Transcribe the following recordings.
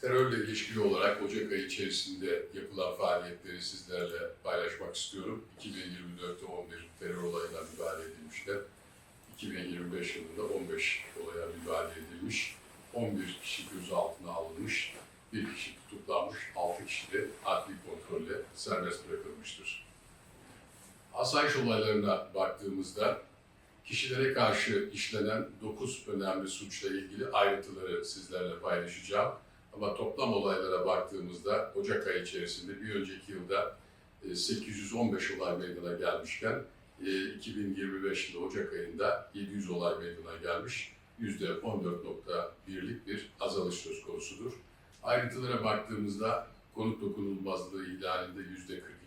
terörle ilişkili olarak Ocak ayı içerisinde yapılan faaliyetleri sizlerle paylaşmak istiyorum. 2024'te 11 terör olayına müdahale edilmişler. 2025 yılında 15 olaya müdahale edilmiş. 11 kişi gözaltına alınmış, bir kişi tutuklanmış, 6 kişi de adli kontrolle serbest bırakılmıştır. Asayiş olaylarına baktığımızda kişilere karşı işlenen 9 önemli suçla ilgili ayrıntıları sizlerle paylaşacağım. Ama toplam olaylara baktığımızda Ocak ayı içerisinde bir önceki yılda e, 815 olay meydana gelmişken e, 2025 yılı Ocak ayında 700 olay meydana gelmiş. %14.1'lik bir azalış söz konusudur. Ayrıntılara baktığımızda konut dokunulmazlığı ihlalinde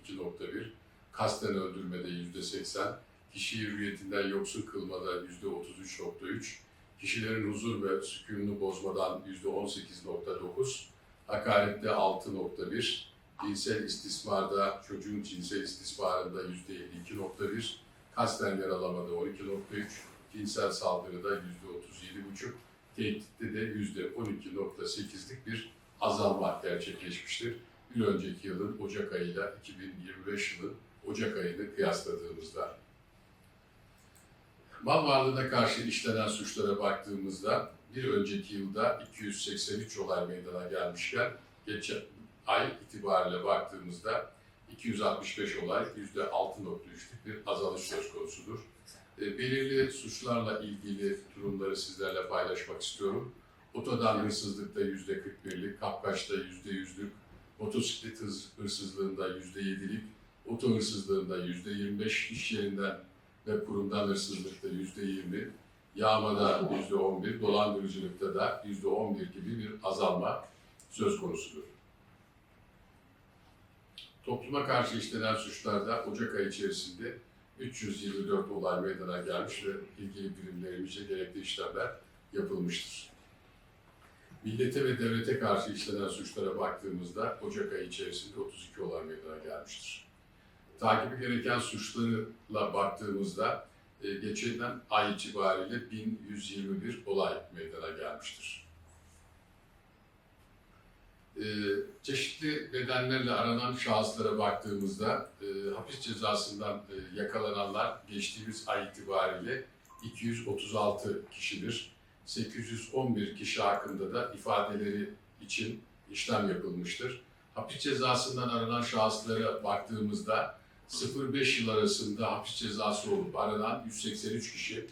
%42.1, kasten öldürmede %80, kişiyi hürriyetinden yoksun kılmada %33.3, kişilerin huzur ve sükununu bozmadan %18.9, hakarette 6.1, cinsel istismarda, çocuğun cinsel istismarında %52.1, kasten yaralamada 12.3, cinsel saldırıda %37.5, tehditte de %12.8'lik bir azalma gerçekleşmiştir. Bir önceki yılın Ocak ayıyla 2025 yılın Ocak ayını kıyasladığımızda. Mal varlığına karşı işlenen suçlara baktığımızda bir önceki yılda 283 olay meydana gelmişken geçen ay itibariyle baktığımızda 265 olay %6.3'lük bir azalış söz konusudur. E, belirli suçlarla ilgili durumları sizlerle paylaşmak istiyorum. Otodan hırsızlıkta %41'lik, kapkaçta %100'lük, motosiklet hırsızlığında %7'lik, oto hırsızlığında %25, iş yerinden ve kurumdan hırsızlıkta %20, yağmada %11, dolandırıcılıkta da %11 gibi bir azalma söz konusudur. Topluma karşı işlenen suçlarda Ocak ayı içerisinde 324 olay meydana gelmiş ve ilgili birimlerimizce gerekli işlemler yapılmıştır. Millete ve devlete karşı işlenen suçlara baktığımızda Ocak ayı içerisinde 32 olay meydana gelmiştir. Takibi gereken suçlarla baktığımızda e, geçen ay itibariyle 1121 olay meydana gelmiştir. E, çeşitli nedenlerle aranan şahıslara baktığımızda e, hapis cezasından e, yakalananlar geçtiğimiz ay itibariyle 236 kişidir. 811 kişi hakkında da ifadeleri için işlem yapılmıştır. Hapis cezasından aranan şahıslara baktığımızda 0-5 yıl arasında hapis cezası olup aranan 183 kişi,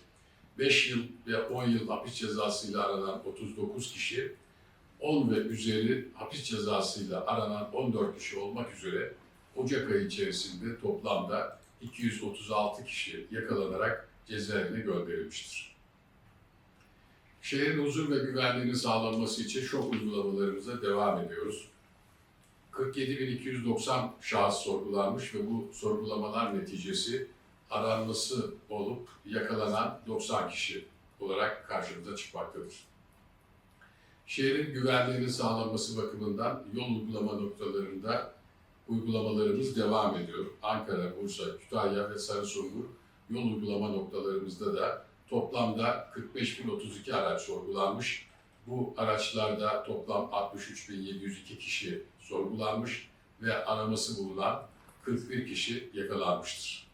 5 yıl ve 10 yıl hapis cezasıyla aranan 39 kişi, 10 ve üzeri hapis cezasıyla aranan 14 kişi olmak üzere Ocak ayı içerisinde toplamda 236 kişi yakalanarak cezaevine gönderilmiştir. Şehrin huzur ve güvenliğinin sağlanması için şok uygulamalarımıza devam ediyoruz. 47.290 şahıs sorgulanmış ve bu sorgulamalar neticesi aranması olup yakalanan 90 kişi olarak karşımıza çıkmaktadır. Şehrin güvenliğinin sağlanması bakımından yol uygulama noktalarında uygulamalarımız devam ediyor. Ankara, Bursa, Kütahya ve Sarısungur yol uygulama noktalarımızda da toplamda 45.032 araç sorgulanmış. Bu araçlarda toplam 63.702 kişi sorgulanmış ve araması bulunan 41 kişi yakalanmıştır.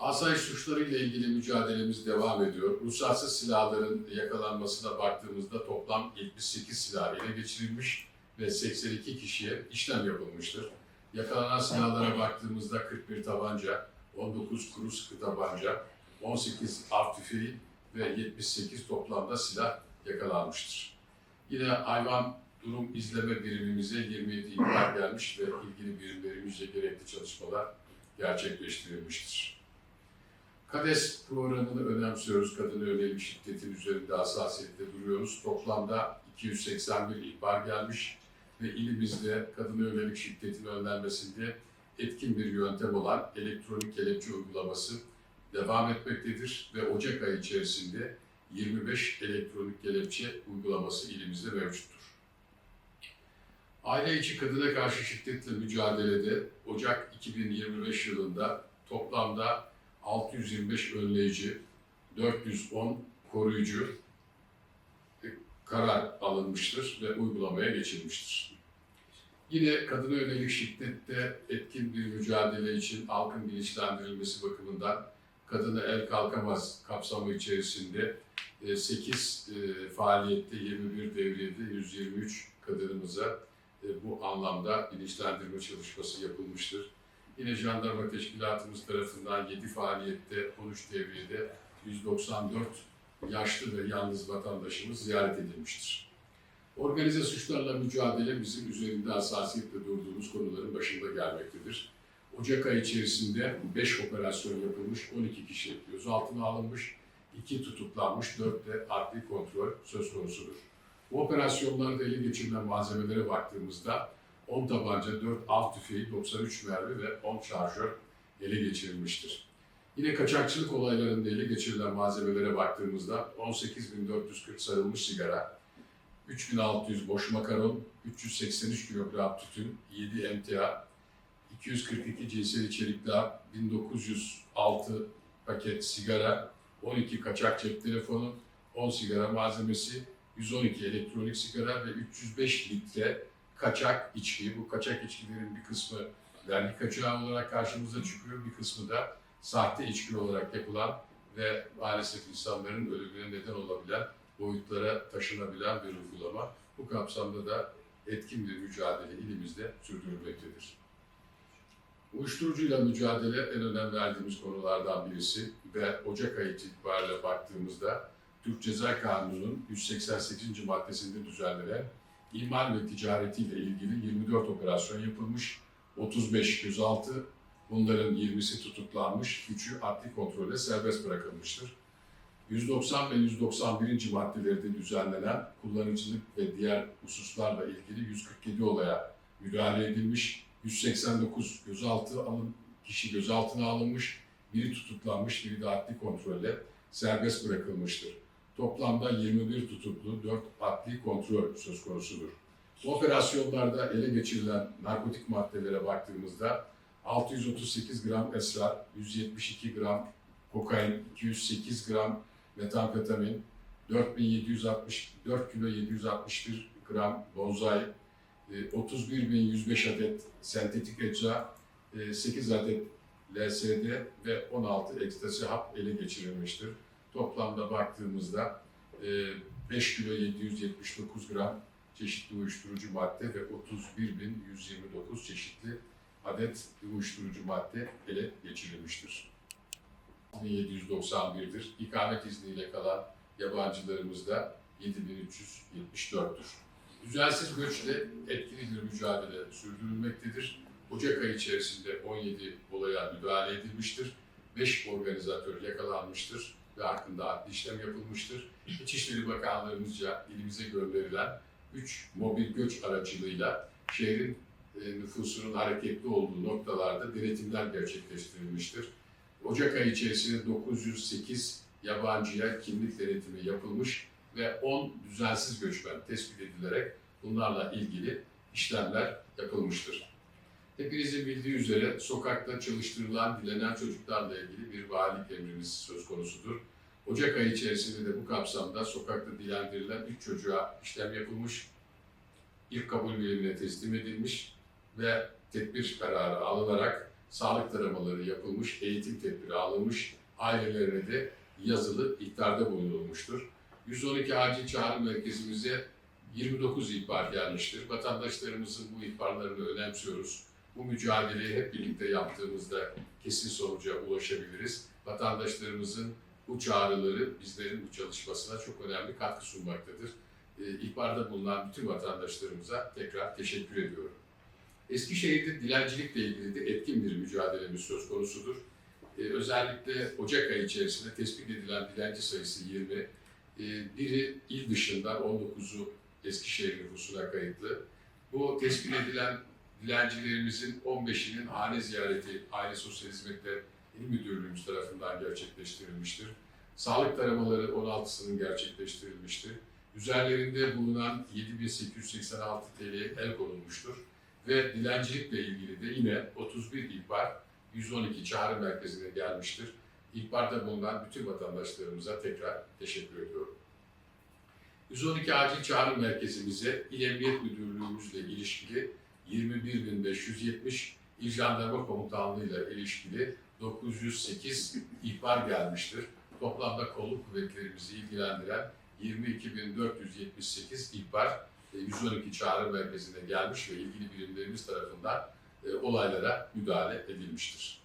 Asayiş suçları ile ilgili mücadelemiz devam ediyor. Ruhsatsız silahların yakalanmasına baktığımızda toplam 78 silah ele geçirilmiş ve 82 kişiye işlem yapılmıştır. Yakalanan silahlara baktığımızda 41 tabanca, 19 kuru sıkı tabanca, 18 av tüfeği ve 78 toplamda silah yakalanmıştır. Yine hayvan durum izleme birimimize 27 ihbar gelmiş ve ilgili birimlerimizce gerekli çalışmalar gerçekleştirilmiştir. KADES programını önemsiyoruz. Kadına yönelik şiddetin üzerinde hassasiyetle duruyoruz. Toplamda 281 ihbar gelmiş ve ilimizde kadına yönelik şiddetin önlenmesinde etkin bir yöntem olan elektronik kelepçe uygulaması devam etmektedir ve Ocak ayı içerisinde 25 elektronik kelepçe uygulaması ilimizde mevcuttur. Aile içi kadına karşı şiddetle mücadelede Ocak 2025 yılında toplamda 625 önleyici, 410 koruyucu, karar alınmıştır ve uygulamaya geçilmiştir. Yine kadına yönelik şiddette etkin bir mücadele için halkın bilinçlendirilmesi bakımından Kadına El Kalkamaz kapsamı içerisinde 8 faaliyette 21 devriyede 123 kadınımıza e, bu anlamda bilinçlendirme çalışması yapılmıştır. Yine jandarma teşkilatımız tarafından 7 faaliyette 13 devriyede 194 yaşlı ve yalnız vatandaşımız ziyaret edilmiştir. Organize suçlarla mücadele bizim üzerinde hassasiyetle durduğumuz konuların başında gelmektedir. Ocak ayı içerisinde 5 operasyon yapılmış, 12 kişi gözaltına alınmış, 2 tutuklanmış, 4 de adli kontrol söz konusudur. Bu operasyonlarda ele geçirilen malzemelere baktığımızda 10 tabanca, 4 av tüfeği, 93 mermi ve 10 şarjör ele geçirilmiştir. Yine kaçakçılık olaylarında ele geçirilen malzemelere baktığımızda 18.440 sarılmış sigara, 3600 boş makaron, 383 kilogram tütün, 7 MTA, 242 cinsel içerikler, 1906 paket sigara, 12 kaçak cep telefonu, 10 sigara malzemesi, 112 elektronik sigara ve 305 litre kaçak içki. Bu kaçak içkilerin bir kısmı vergi kaçağı olarak karşımıza çıkıyor, bir kısmı da sahte içki olarak yapılan ve maalesef insanların ölümüne neden olabilen, boyutlara taşınabilen bir uygulama. Bu kapsamda da etkin bir mücadele ilimizde sürdürülmektedir. Uyuşturucuyla mücadele en önem verdiğimiz konulardan birisi ve Ocak ayı itibariyle baktığımızda Türk Ceza Kanunu'nun 188. maddesinde düzenlenen imal ve ticaretiyle ilgili 24 operasyon yapılmış, 35 gözaltı, bunların 20'si tutuklanmış, 3'ü adli kontrole serbest bırakılmıştır. 190 ve 191. maddelerde düzenlenen kullanıcılık ve diğer hususlarla ilgili 147 olaya müdahale edilmiş, 189 gözaltı alın, kişi gözaltına alınmış, biri tutuklanmış, biri de adli kontrolle serbest bırakılmıştır. Toplamda 21 tutuklu, 4 adli kontrol söz konusudur. Operasyonlarda ele geçirilen narkotik maddelere baktığımızda 638 gram esrar, 172 gram kokain, 208 gram metamfetamin, 4764 kilo 761 gram bonzai, 31.105 adet sentetik ecza, 8 adet LSD ve 16 ekstasi hap ele geçirilmiştir. Toplamda baktığımızda 5 kilo 779 gram çeşitli uyuşturucu madde ve 31.129 çeşitli adet uyuşturucu madde ele geçirilmiştir. 1791'dir. İkamet izniyle kalan yabancılarımız da 7374'tür. Düzensiz göçle etkili bir mücadele sürdürülmektedir. Ocak ayı içerisinde 17 olaya müdahale edilmiştir. 5 organizatör yakalanmıştır ve hakkında adli işlem yapılmıştır. İçişleri Bakanlığımızca ilimize gönderilen 3 mobil göç aracılığıyla şehrin e, nüfusunun hareketli olduğu noktalarda denetimler gerçekleştirilmiştir. Ocak ayı içerisinde 908 yabancıya kimlik denetimi yapılmış ve 10 düzensiz göçmen tespit edilerek bunlarla ilgili işlemler yapılmıştır. Hepinizin bildiği üzere sokakta çalıştırılan dilenen çocuklarla ilgili bir valilik emrimiz söz konusudur. Ocak ayı içerisinde de bu kapsamda sokakta dilendirilen 3 çocuğa işlem yapılmış, ilk kabul birimine teslim edilmiş ve tedbir kararı alınarak sağlık taramaları yapılmış, eğitim tedbiri alınmış, ailelerine de yazılı ihtarda bulunulmuştur. 112 acil çağrı merkezimize 29 ihbar gelmiştir. Vatandaşlarımızın bu ihbarlarını önemsiyoruz. Bu mücadeleyi hep birlikte yaptığımızda kesin sonuca ulaşabiliriz. Vatandaşlarımızın bu çağrıları bizlerin bu çalışmasına çok önemli katkı sunmaktadır. Ee, ihbarda bulunan bütün vatandaşlarımıza tekrar teşekkür ediyorum. Eskişehir'de dilencilikle ilgili de etkin bir mücadelemiz söz konusudur. Ee, özellikle Ocak ayı içerisinde tespit edilen dilenci sayısı 20, ee, biri il dışından 19'u Eskişehir nüfusuna kayıtlı. Bu tespit edilen dilencilerimizin 15'inin hane ziyareti Aile Sosyal Hizmetler İl Müdürlüğümüz tarafından gerçekleştirilmiştir. Sağlık taramaları 16'sının gerçekleştirilmiştir. Üzerlerinde bulunan 7886 TL el konulmuştur. Ve dilencilikle ilgili de yine 31 ihbar 112 çağrı merkezine gelmiştir. İhbarda bulunan bütün vatandaşlarımıza tekrar teşekkür ediyorum. 112 Acil Çağrı Merkezimize İl Emniyet Müdürlüğümüzle ilişkili 21.570 İl Jandarma Komutanlığı ile ilişkili 908 ihbar gelmiştir. Toplamda kolluk kuvvetlerimizi ilgilendiren 22.478 ihbar e, 112 çağrı merkezine gelmiş ve ilgili birimlerimiz tarafından e, olaylara müdahale edilmiştir.